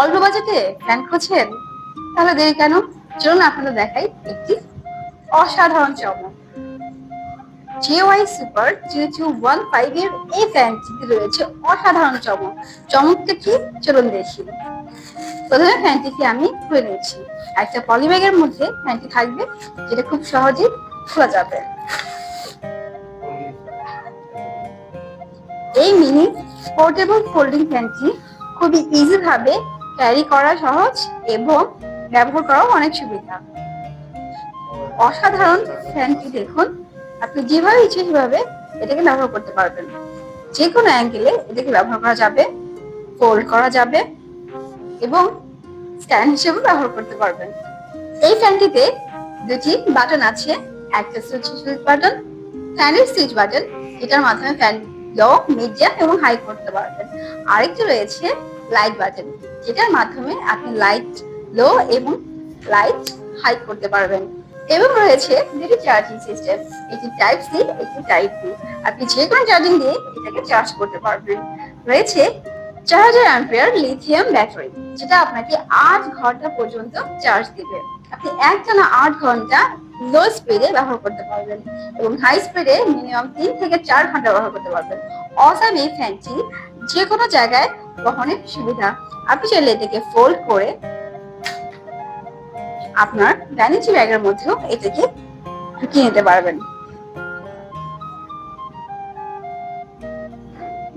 অল্প বাজেটে ফ্যান খুঁজছেন? তাহলে দেরি কেন? চলুন আপনাদের দেখাই একটি অসাধারণ চমক। JY super zero two one five এর এই ফ্যানটিতে রয়েছে অসাধারণ চমক। চমকটা কি? চলুন দেখি। প্রথমে ফ্যানটিকে আমি খুলে নিচ্ছি। একটা পলিব্যাগের মধ্যে ফ্যানটি থাকবে, যেটা খুব সহজেই খোলা যাবে। এই মিনি পোর্টেবল ফোল্ডিং ফ্যানটি খুবই ইজি ভাবে ক্যারি করা সহজ এবং ব্যবহার করাও অনেক সুবিধা। অসাধারণ ফ্যানটি দেখুন। আপনি যেভাবে ইচ্ছে সেভাবে এটাকে ব্যবহার করতে পারবেন। যে কোনো অ্যাঙ্গেলে এটাকে ব্যবহার করা যাবে, ফোল্ড করা যাবে এবং স্ট্যান্ড হিসেবে ব্যবহার করতে পারবেন। এই ফ্যানটিতে দুটি বাটন আছে, একটা সুইচ সুইচ বাটন, ফ্যানের সুইচ বাটন। যেটার মাধ্যমে ফ্যান লো মিডিয়াম এবং হাই করতে পারবেন। আরেকটি রয়েছে লাইট বাটন যেটার মাধ্যমে আপনি লাইট লো এবং লাইট হাই করতে পারবেন। এবং রয়েছে দুটি চার্জিং সিস্টেম একটি টাইপ সি একটি টাইপ বি আপনি যে কোনো চার্জিং দিয়ে এটাকে চার্জ করতে পারবেন। রয়েছে চার হাজার অ্যাম্পিয়ার লিথিয়াম ব্যাটারি যেটা আপনাকে আট ঘণ্টা পর্যন্ত চার্জ দিবে। আপনি একটানা আট ঘণ্টা লো স্পিডে ব্যবহার করতে পারবেন এবং হাই স্পিডে মিনিমাম তিন থেকে চার ঘণ্টা ব্যবহার করতে পারবেন। অসাম এই ফ্যানটি যে কোনো জায়গায় বহনের সুবিধা আপনি চাইলে এটাকে ফোল্ড করে আপনার ভ্যানিটি ব্যাগের মধ্যেও এটাকে ঢুকিয়ে নিতে পারবেন।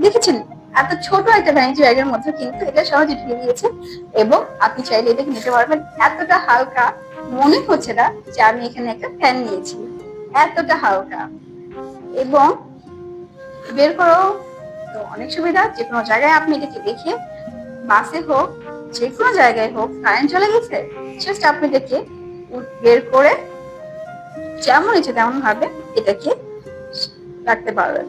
দেখেছেন? এত ছোট একটা ভ্যানিটি ব্যাগের মধ্যে কিন্তু এটা সহজে ঢুকে দিয়েছে এবং আপনি চাইলে এটাকে নিতে পারবেন। এতটা হালকা মনে হচ্ছে না যে আমি এখানে একটা ফ্যান নিয়েছি। এতটা হালকা। এবং বের করো তো অনেক সুবিধা, যে কোনো জায়গায় আপনি এটাকে রেখে বাসে হোক, যে কোনো জায়গায় হোক কারেন্ট চলে গেছে জাস্ট আপনি এটাকে বের করে যেমন ইচ্ছে তেমন ভাবে এটাকে রাখতে পারবেন।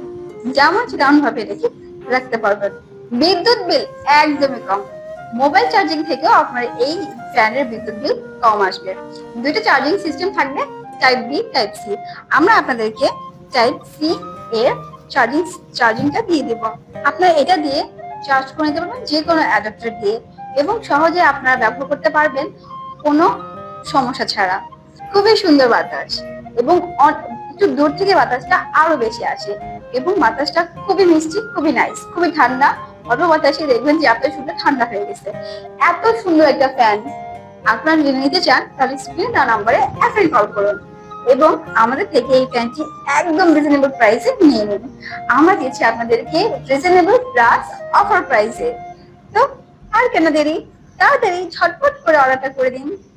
যেমন ইচ্ছে তেমন ভাবে এটাকে রাখতে পারবেন। বিদ্যুৎ বিল একদমই কম। মোবাইল চার্জিং থেকেও আপনার এই ফ্যানের বিদ্যুৎ বিল কম আসবে। দুইটা চার্জিং সিস্টেম থাকবে টাইপ বি টাইপ সি আমরা আপনাদেরকে টাইপ সি এর চার্জিং চার্জিংটা দিয়ে দেব। আপনারা এটা দিয়ে চার্জ করে নিতে পারবেন, যে কোনো অ্যাডাপ্টার দিয়ে এবং সহজে আপনারা ব্যবহার করতে পারবেন কোনো সমস্যা ছাড়া। খুবই সুন্দর বাতাস এবং একটু দূর থেকে বাতাসটা আরও বেশি আসে এবং বাতাসটা খুবই মিষ্টি, খুবই নাইস খুবই ঠান্ডা। অল্প বাতাসে দেখবেন যে আপনার শুধু ঠান্ডা হয়ে গেছে। এত সুন্দর একটা ফ্যান আপনারা যদি নিতে চান, তাহলে স্ক্রিন নাম্বারে এখনই কল করুন। এবং আমাদের থেকে এই প্যান্টটি একদম রিজনেবল প্রাইসে নিয়ে নেবেন আমরা দিচ্ছি আপনাদেরকে রিজনেবল প্লাস অফার প্রাইসে তো আর কেন দেরি? তাড়াতাড়ি ঝটপট করে অর্ডারটা করে দিন।